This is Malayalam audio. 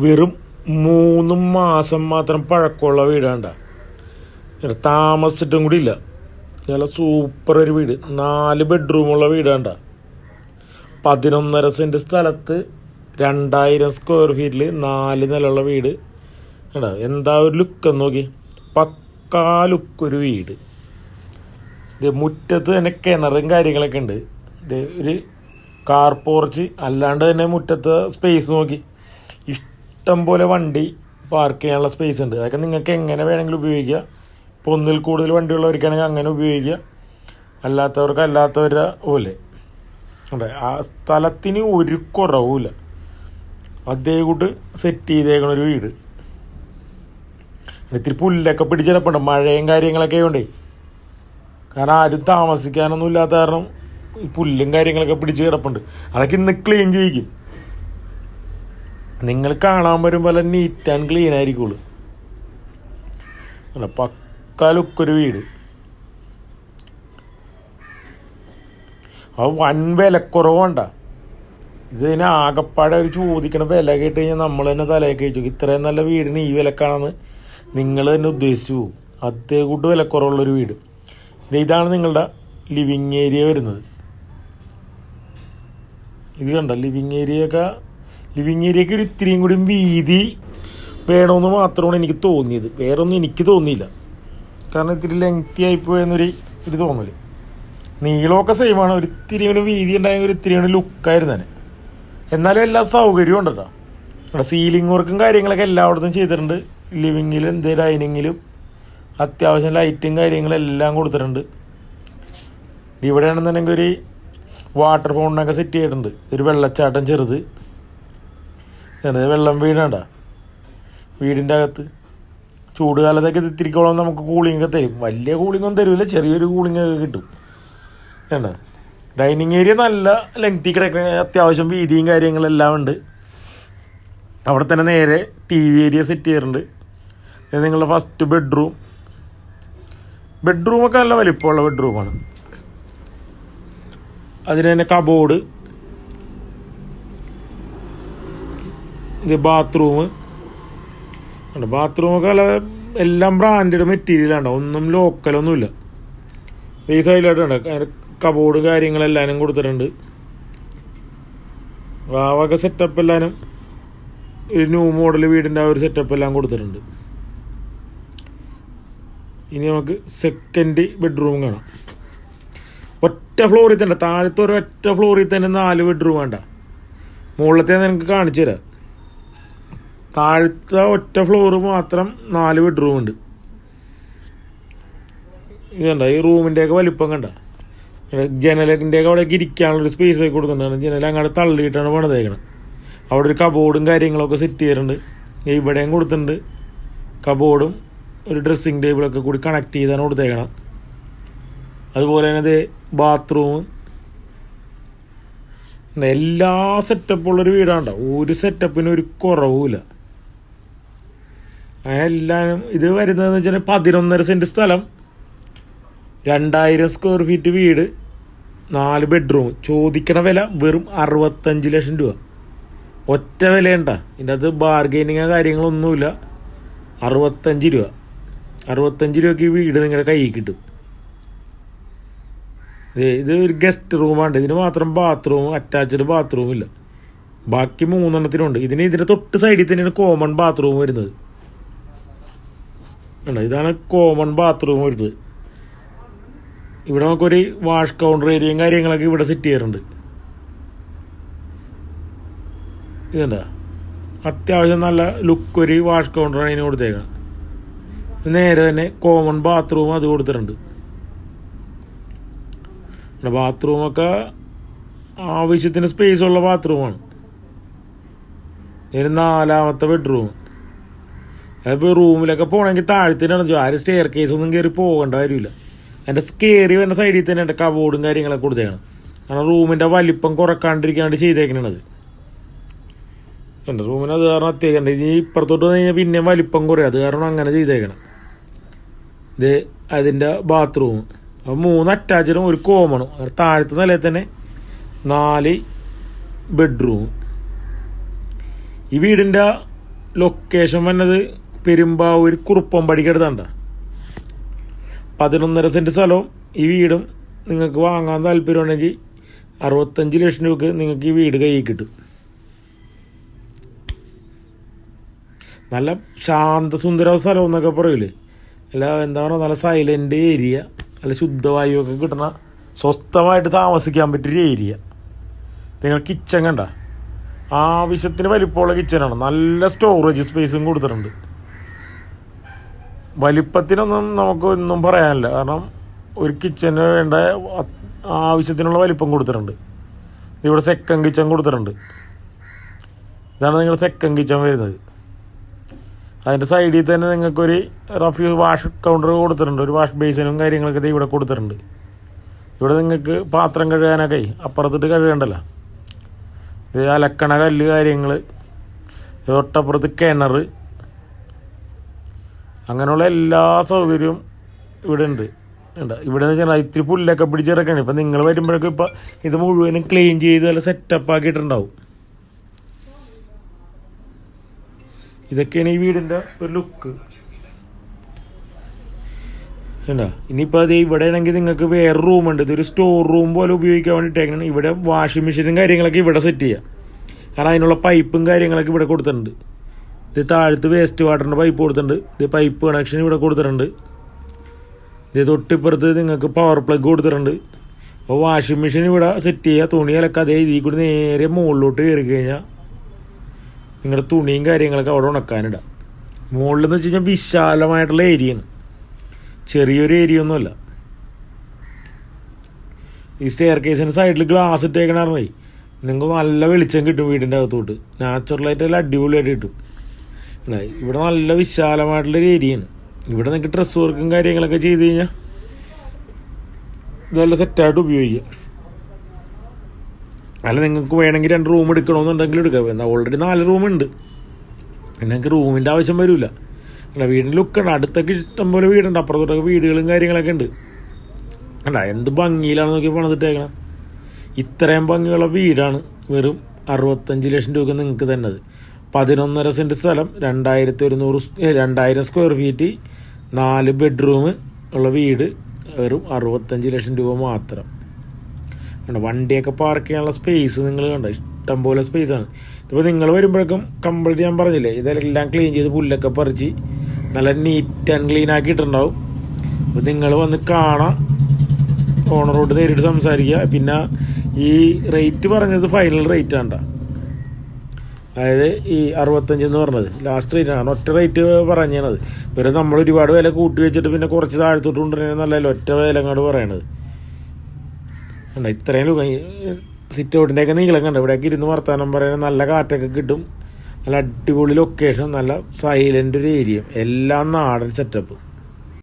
വെറും മൂന്ന് മാസം മാത്രം പഴക്കമുള്ള വീടാണ്ട. താമസിച്ചിട്ടും കൂടി ഇല്ല. നല്ല സൂപ്പർ ഒരു വീട്. നാല് ബെഡ്റൂമുള്ള വീടാണ്ട. പതിനൊന്നര സെന്റ് സ്ഥലത്ത് രണ്ടായിരം സ്ക്വയർ ഫീറ്റിൽ നാല് നിലയുള്ള വീട്. എടാ എന്താ ഒരു ലുക്ക് നോക്കി പക്കാ ലുക്ക് ഒരു വീട്. ഇത് മുറ്റത്ത് തന്നെ കിണറും കാര്യങ്ങളൊക്കെ ഉണ്ട്. ഇത് ഒരു കാർ പോർച്ച് അല്ലാണ്ട് തന്നെ മുറ്റത്ത് സ്പേസ് നോക്കി. ഇഷ്ടം പോലെ വണ്ടി പാർക്ക് ചെയ്യാനുള്ള സ്പേസ് ഉണ്ട്. അതൊക്കെ നിങ്ങൾക്ക് എങ്ങനെ വേണമെങ്കിലും ഉപയോഗിക്കുക ഇപ്പോൾ ഒന്നിൽ കൂടുതൽ വണ്ടിയുള്ളവർക്കാണെങ്കിൽ അങ്ങനെ ഉപയോഗിക്കുക അല്ലാത്തവർക്ക് അല്ലാത്തവരുടെ പോലെ. അതെ ആ സ്ഥലത്തിന് ഒരു കുറവുമില്ല. അതേ കൂട്ട് സെറ്റ് ചെയ്തേക്കണ ഒരു വീട്. ഇത്തിരി പുല്ലൊക്കെ പിടിച്ചിടപ്പുണ്ട് മഴയും കാര്യങ്ങളൊക്കെ ഉണ്ടേ കാരണം ആരും താമസിക്കാനൊന്നും ഇല്ലാത്ത കാരണം ഈ പുല്ലും കാര്യങ്ങളൊക്കെ പിടിച്ച് കിടപ്പുണ്ട്. അതൊക്കെ ഇന്ന് ക്ലീൻ ചെയ്യിക്കും. നിങ്ങൾ കാണാൻ വരുമ്പോൾ നീറ്റ് ആൻഡ് ക്ലീൻ ആയിരിക്കുള്ളൂ. അല്ല പക്കാലൊക്കൊരു വീട്. അത് വൻ വിലക്കുറവുണ്ട ഇതിന് ആകപ്പാടെ അവർ ചോദിക്കണ വില കേട്ട് കഴിഞ്ഞാൽ നമ്മൾ തന്നെ തലയൊക്കെ കഴിച്ചു ഇത്രയും നല്ല വീടിന് ഈ വിലക്കാണെന്ന് നിങ്ങൾ തന്നെ ഉദ്ദേശിച്ചു. പോകും അതേ കൂട്ട് വിലക്കുറവുള്ളൊരു വീട്. ഇതാണ് നിങ്ങളുടെ ലിവിങ് ഏരിയ വരുന്നത്. ഇത് കണ്ട? ലിവിങ് ഏരിയ ഒക്കെ ലിവിങ് ഏരിയക്ക് ഒരു ഇത്തിരിയും കൂടി വീതി വേണമെന്ന് മാത്രമാണ് എനിക്ക് തോന്നിയത്. വേറെ ഒന്നും എനിക്ക് തോന്നിയില്ല. കാരണം ഇത്തിരി ലെങ്തി ആയിപ്പോയെന്നൊരു ഇത് തോന്നൽ. നീളമൊക്കെ സെയിമാണ് ഒരു ഇത്തിരി ഒരു വീതി ഉണ്ടായെങ്കിൽ ഒരു ഇത്തിരി ലുക്കായിരുന്നു തന്നെ എന്നാലും എല്ലാ സൗകര്യവും ഉണ്ട് കേട്ടോ ഇവിടെ സീലിംഗ് വർക്കും കാര്യങ്ങളൊക്കെ എല്ലായിടത്തും ചെയ്തിട്ടുണ്ട്. ലിവിങ്ങിലും എന്ത് ഡൈനിങ്ങിലും അത്യാവശ്യം ലൈറ്റും കാര്യങ്ങളും എല്ലാം കൊടുത്തിട്ടുണ്ട്. ഇവിടെയാണെന്നുണ്ടെങ്കിൽ ഒരു വാട്ടർ ഫോണിനൊക്കെ സെറ്റ് ചെയ്തിട്ടുണ്ട്. ഒരു വെള്ളച്ചാട്ടം ചെറുത്. അതായത് വെള്ളം വീഴണ്ട വീടിന്റെ അകത്ത്. ചൂട് കാലത്തൊക്കെ തിരിക്കോളം നമുക്ക് കൂളിംഗ് ഒക്കെ തരും. വലിയ കൂളിംഗ് ഒന്നും തരില്ല ചെറിയൊരു കൂളിംഗ് ഒക്കെ കിട്ടും. വേണ്ട ഡൈനിങ് ഏരിയ നല്ല ലെങ്തി കിടക്കുന്ന അത്യാവശ്യം വീതിയും കാര്യങ്ങളെല്ലാം ഉണ്ട്. അവിടെ തന്നെ നേരെ ടി വി ഏരിയ സെറ്റ് ചെയ്യാറുണ്ട്. നിങ്ങളുടെ ഫസ്റ്റ് ബെഡ്റൂം ബെഡ്റൂമൊക്കെ നല്ല വലിപ്പമുള്ള ബെഡ്റൂമാണ് അതിന് തന്നെ കബോർഡ് ഇത് ബാത്റൂം ബാത്റൂമൊക്കെ നല്ല എല്ലാം ബ്രാൻഡഡ് മെറ്റീരിയലാണ് ഒന്നും ലോക്കലൊന്നുമില്ല ഈ സൈഡിലായിട്ടുണ്ട് അതിന്റെ കബോർഡ് കാര്യങ്ങളെല്ലാനും കൊടുത്തിട്ടുണ്ട്. ആ വക സെറ്റപ്പ് എല്ലാനും ഒരു ന്യൂ മോഡൽ വീടിന്റെ ആ ഒരു സെറ്റപ്പ് എല്ലാം കൊടുത്തിട്ടുണ്ട്. ഇനി നമുക്ക് സെക്കൻഡ് ബെഡ്റൂം കാണാം. ഒറ്റ ഫ്ലോറിൽ തന്നെ താഴത്തെ ഒരു ഒറ്റ ഫ്ലോറിൽ തന്നെ നാല് ബെഡ്റൂം വേണ്ട. മുകളിലത്തെ നിനക്ക് കാണിച്ചു തരാം താഴത്തെ ഒറ്റ ഫ്ലോർ മാത്രം നാല് ബെഡ്റൂം ഉണ്ട്. ഇത് കണ്ട? ഈ റൂമിന്റെയൊക്കെ വലിപ്പം കണ്ട? ജനലിന്റെയൊക്കെ അവിടെ ഇരിക്കാനുള്ളൊരു സ്പേസ് ഒക്കെ കൊടുത്തിട്ടുണ്ട് ജനൽ അങ്ങോട്ട് തള്ളിയിട്ടാണ് പണിതേക്കണം. അവിടെ ഒരു കബോർഡും കാര്യങ്ങളൊക്കെ സെറ്റ് ചെയ്തിട്ടുണ്ട്. ഇവിടെയും കൊടുത്തിട്ടുണ്ട്. കബോർഡും ഒരു ഡ്രസ്സിങ് ടേബിളൊക്കെ കൂടി കണക്ട് ചെയ്താണ് കൊടുത്തേക്കണം. അതുപോലെ തന്നെ ഇത് ബാത്റൂം എല്ലാ സെറ്റപ്പുള്ളൊരു വീടാണ്ടോ ഒരു സെറ്റപ്പിനും ഒരു കുറവുമില്ല. അങ്ങനെ എല്ലാം ഇത് വരുന്നതെന്ന് വെച്ചാൽ പതിനൊന്നര സെന്റ് സ്ഥലം രണ്ടായിരം സ്ക്വയർ ഫീറ്റ് വീട് നാല് ബെഡ്റൂം ചോദിക്കണ വില വെറും അറുപത്തഞ്ച് ലക്ഷം രൂപ. ഒറ്റ വിലയുണ്ട. ഇതിന്റെ അത് ബാർഗൈനിങ്ങോ കാര്യങ്ങളൊന്നുമില്ല. അറുപത്തഞ്ച് രൂപ. അറുപത്തഞ്ച് രൂപയ്ക്ക് വീട് നിങ്ങളുടെ കയ്യിൽ കിട്ടും. ഇത് ഒരു ഗസ്റ്റ് റൂമാണ് ഇതിന് മാത്രം ബാത്റൂം അറ്റാച്ച്ഡ് ബാത്റൂം ഇല്ല. ബാക്കി മൂന്നെണ്ണത്തിനുണ്ട്. ഇതിന് ഇതിന്റെ തൊട്ട് സൈഡിൽ തന്നെയാണ് കോമൺ ബാത്റൂം വരുന്നത്. കണ്ടോ ഇതാണ് കോമൺ ബാത്റൂം വരുന്നത് ഇവിടെ നമുക്കൊരു വാഷ് കൗണ്ടർ ഏരിയയും കാര്യങ്ങളൊക്കെ ഇവിടെ സെറ്റ് ചെയ്യാറുണ്ട്. ഇതെന്താ അത്യാവശ്യം നല്ല ലുക്ക് ഒരു വാഷ് കൗണ്ടറാണ് ഇതിന് കൊടുത്തേക്കണം. ഇത് നേരെ തന്നെ കോമൺ ബാത്റൂം അത് കൊടുത്തിട്ടുണ്ട്. ഇവിടെ ബാത്റൂമൊക്കെ ആവശ്യത്തിന് സ്പേസ് ഉള്ള ബാത്റൂമാണ് ഇതിന് നാലാമത്തെ ബെഡ്റൂം അതിപ്പോൾ റൂമിലൊക്കെ പോകണമെങ്കിൽ താഴത്തിനാണ് ആരും സ്റ്റെയർ കേസ് ഒന്നും കയറി പോകേണ്ട കാര്യമില്ല. എന്റെ സ്കേറി വരുന്ന സൈഡിൽ തന്നെ എന്റെ കബോർഡും കാര്യങ്ങളൊക്കെ കൊടുത്തേക്കണം. കാരണം റൂമിന്റെ വലിപ്പം കുറക്കാണ്ടിരിക്കാണ്ട് ചെയ്തേക്കണത്. എന്റെ റൂമിന് അത് കാരണം അത്യാവശ്യം ഇനി ഇപ്പുറത്തോട്ട് വന്നു കഴിഞ്ഞാൽ പിന്നെ വലിപ്പം കുറയും. അത് കാരണം അങ്ങനെ ചെയ്തേക്കണം. ഇത് അതിന്റെ ബാത്റൂം അപ്പോൾ മൂന്ന് അറ്റാച്ചഡും ഒരു കോമണും താഴത്തെ നിലയിൽ തന്നെ നാല് ബെഡ്റൂം ഈ വീടിന്റെ ലൊക്കേഷൻ വന്നത് പെരുമ്പാവൂർ കുറുപ്പം അടുത്താണ്ട പതിനൊന്നര സെന്റ് സ്ഥലവും ഈ വീടും നിങ്ങൾക്ക് വാങ്ങാൻ താല്പര്യമുണ്ടെങ്കിൽ അറുപത്തഞ്ച് ലക്ഷം രൂപക്ക് നിങ്ങൾക്ക് ഈ വീട് കയ്യിൽ കിട്ടും. നല്ല ശാന്ത സുന്ദര സ്ഥലം എന്നൊക്കെ പറയൂലേ? അല്ല എന്താ പറയുക നല്ല സൈലന്റ് ഏരിയ നല്ല ശുദ്ധവായു ഒക്കെ കിട്ടുന്ന സ്വസ്ഥമായിട്ട് താമസിക്കാൻ പറ്റിയൊരു ഏരിയ നിങ്ങൾ കിച്ചൺ കണ്ട? ആവശ്യത്തിന് വലിപ്പമുള്ള കിച്ചണാണ് നല്ല സ്റ്റോറേജ് സ്പേസും കൊടുത്തിട്ടുണ്ട്. വലിപ്പത്തിനൊന്നും നമുക്ക് ഒന്നും പറയാനില്ല. കാരണം ഒരു കിച്ചന് വേണ്ട ആവശ്യത്തിനുള്ള വലിപ്പം കൊടുത്തിട്ടുണ്ട്. ഇവിടെ സെക്കൻഡ് കിച്ചൺ കൊടുത്തിട്ടുണ്ട്. ഇതാണ് നിങ്ങളുടെ സെക്കൻഡ് കിച്ചൺ വരുന്നത്. അതിന്റെ സൈഡിൽ തന്നെ നിങ്ങൾക്കൊരു റഫ് വാഷ് കൗണ്ടർ കൊടുത്തിട്ടുണ്ട്. ഒരു വാഷ് ബേസിനും കാര്യങ്ങളൊക്കെ ഇവിടെ കൊടുത്തിട്ടുണ്ട്. ഇവിടെ നിങ്ങൾക്ക് പാത്രം കഴുകാനൊക്കെ അപ്പുറത്തിട്ട് കഴുകണ്ടല്ലോ. ഇത് അലക്കണ കല്ല് കാര്യങ്ങൾ തൊട്ടപ്പുറത്ത് കിണർ അങ്ങനെയുള്ള എല്ലാ സൗകര്യവും ഇവിടെ ഉണ്ട് ഉണ്ട് ഇവിടെ എന്ന് വെച്ചാൽ ഇത്തിരി പുല്ലൊക്കെ പിടിച്ചിറക്കാണ്. ഇപ്പം നിങ്ങൾ വരുമ്പോഴേക്കും ഇപ്പം ഇത് മുഴുവനും ക്ലീൻ ചെയ്ത് നല്ല സെറ്റപ്പ് ആക്കിയിട്ടുണ്ടാവും. ഇതൊക്കെയാണ് ഈ വീടിന്റെ ഒരു ലുക്ക് ഉണ്ടോ ഇനിയിപ്പോൾ അത് ഇവിടെ ആണെങ്കിൽ നിങ്ങൾക്ക് വേറെ റൂമുണ്ട് ഇതൊരു സ്റ്റോർ റൂം പോലെ ഉപയോഗിക്കാൻ വേണ്ടിയിട്ടേക്കണം ഇവിടെ വാഷിംഗ് മെഷീനും കാര്യങ്ങളൊക്കെ ഇവിടെ സെറ്റ് ചെയ്യാം. കാരണം അതിനുള്ള പൈപ്പും കാര്യങ്ങളൊക്കെ ഇവിടെ കൊടുത്തിട്ടുണ്ട്. ഇത് താഴത്ത് വേസ്റ്റ് വാട്ടറിന്റെ പൈപ്പ് കൊടുത്തിട്ടുണ്ട്. ഇത് പൈപ്പ് കണക്ഷൻ ഇവിടെ കൊടുത്തിട്ടുണ്ട്. ഇത് തൊട്ടിപ്പുറത്ത് നിങ്ങൾക്ക് പവർ പ്ലഗ് കൊടുത്തിട്ടുണ്ട്. അപ്പോൾ വാഷിംഗ് മെഷീൻ ഇവിടെ സെറ്റ് ചെയ്യുക തുണി അലക്കുക അതേ ഇതിൽ കൂടി നേരെ മുകളിലോട്ട് കയറി കഴിഞ്ഞാൽ നിങ്ങളുടെ തുണിയും കാര്യങ്ങളൊക്കെ അവിടെ ഉണക്കാനിടാം. മുകളിൽ എന്ന് വെച്ച് കഴിഞ്ഞാൽ വിശാലമായിട്ടുള്ള ഏരിയയാണ് ചെറിയൊരു ഏരിയ ഒന്നുമല്ല. ഈ സ്റ്റെയർ കേസിന്റെ സൈഡിൽ ഗ്ലാസ് ഇട്ടേക്കണമായി നിങ്ങൾക്ക് നല്ല വെളിച്ചം കിട്ടും വീടിന്റെ അകത്തോട്ട്. നാച്ചുറലായിട്ട് നല്ല അടിപൊളിയായിട്ട് കിട്ടും? ഇവിടെ നല്ല വിശാലമായിട്ടുള്ളൊരു ഏരിയയാണ് ഇവിടെ നിങ്ങൾക്ക് ഡ്രസ് വർക്കും കാര്യങ്ങളൊക്കെ ചെയ്ത് കഴിഞ്ഞാൽ ഇതെല്ലാം സെറ്റായിട്ട് ഉപയോഗിക്കാം. അല്ല നിങ്ങൾക്ക് വേണമെങ്കിൽ രണ്ട് റൂം എടുക്കണമെന്നുണ്ടെങ്കിൽ എടുക്കാം. എന്നാൽ ഓൾറെഡി നാല് റൂമുണ്ട് നിങ്ങൾക്ക് റൂമിന്റെ ആവശ്യം വരില്ല അല്ല വീടിന്റെ ലുക്കാണ് അടുത്തൊക്കെ ഇഷ്ടംപോലെ വീടുണ്ട്. അപ്പുറത്തോട്ടൊക്കെ വീടുകളും കാര്യങ്ങളൊക്കെ ഉണ്ട്. അല്ല എന്ത് ഭംഗിയിലാണ് നോക്കി പണിതിട്ടേക്കണം? ഇത്രയും ഭംഗിയുള്ള വീടാണ് വെറും അറുപത്തഞ്ച് ലക്ഷം രൂപ നിങ്ങൾക്ക് തന്നത്. പതിനൊന്നര സെന്റ് സ്ഥലം രണ്ടായിരത്തി ഒരുന്നൂറ് രണ്ടായിരം സ്ക്വയർ ഫീറ്റ് നാല് ബെഡ്റൂം ഉള്ള വീട് വെറും അറുപത്തഞ്ച് ലക്ഷം രൂപ മാത്രം. കണ്ടോ വണ്ടിയൊക്കെ പാർക്ക് ചെയ്യാനുള്ള സ്പേസ് നിങ്ങൾ കണ്ടോ? ഇഷ്ടംപോലെ സ്പേസാണ് ഇപ്പോൾ നിങ്ങൾ വരുമ്പോഴേക്കും കംപ്ലീറ്റ് ഞാൻ പറഞ്ഞില്ലേ ഇതെല്ലാം ക്ലീൻ ചെയ്ത് പുല്ലൊക്കെ പറിച്ച് നല്ല നീറ്റ് ആൻഡ് ക്ലീൻ ആക്കിയിട്ടുണ്ടാവും. അപ്പോൾ നിങ്ങൾ വന്ന് കാണാം. ഓണറോട് നേരിട്ട് സംസാരിക്കുക. പിന്നെ ഈ റേറ്റ് പറഞ്ഞത് ഫൈനൽ റേറ്റ് ആണ്ട അതായത് ഈ അറുപത്തഞ്ച് എന്ന് പറഞ്ഞത്. ലാസ്റ്റ് റേറ്റ് ആണ്. ഒറ്റ റേറ്റ് പറഞ്ഞത് പിന്നെ നമ്മൾ ഒരുപാട് വില കൂട്ടി വെച്ചിട്ട് പിന്നെ കുറച്ച് താഴ്ത്തോട്ട് കൊണ്ടുവരുന്നത് നല്ലതല്ല? ഒറ്റ വില അങ്ങോട്ട് പറയണത്. ഇത്രയും ലുക സിറ്റ് ഔട്ടിന്റെയൊക്കെ നീളം കണ്ടോ? ഇവിടെയൊക്കെ ഇരുന്ന് വർത്താനം പറയുന്നത് നല്ല കാറ്റൊക്കെ കിട്ടും. നല്ല അടിപൊളി ലൊക്കേഷൻ നല്ല സൈലന്റ് ഒരു ഏരിയ എല്ലാം നാടൻ സെറ്റപ്പ്